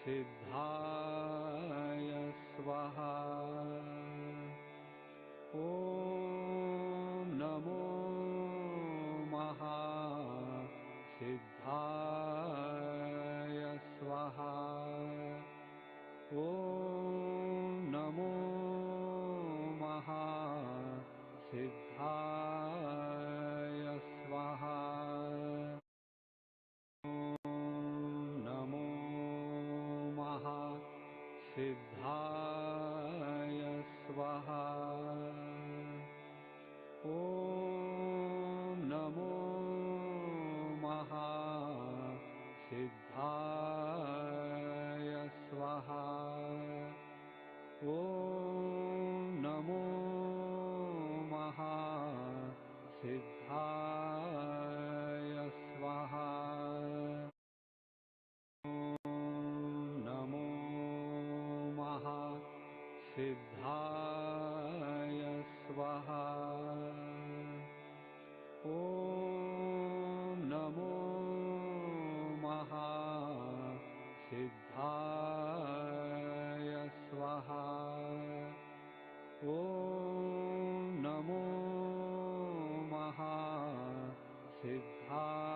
सिद्धाय स्वाहा। ॐ नमो महा सिद्धा स्वाहा। ॐ नमो महा सिद्धा महासिद्धाय स्वाहा। ॐ नमो महासिद्धाय स्वाहा। ॐ नमो महासिद्धाय महासिद्धाय स्वाहा। ॐ नमो महासिद्धाय स्वाहा। ॐ नमो महासिद्धाय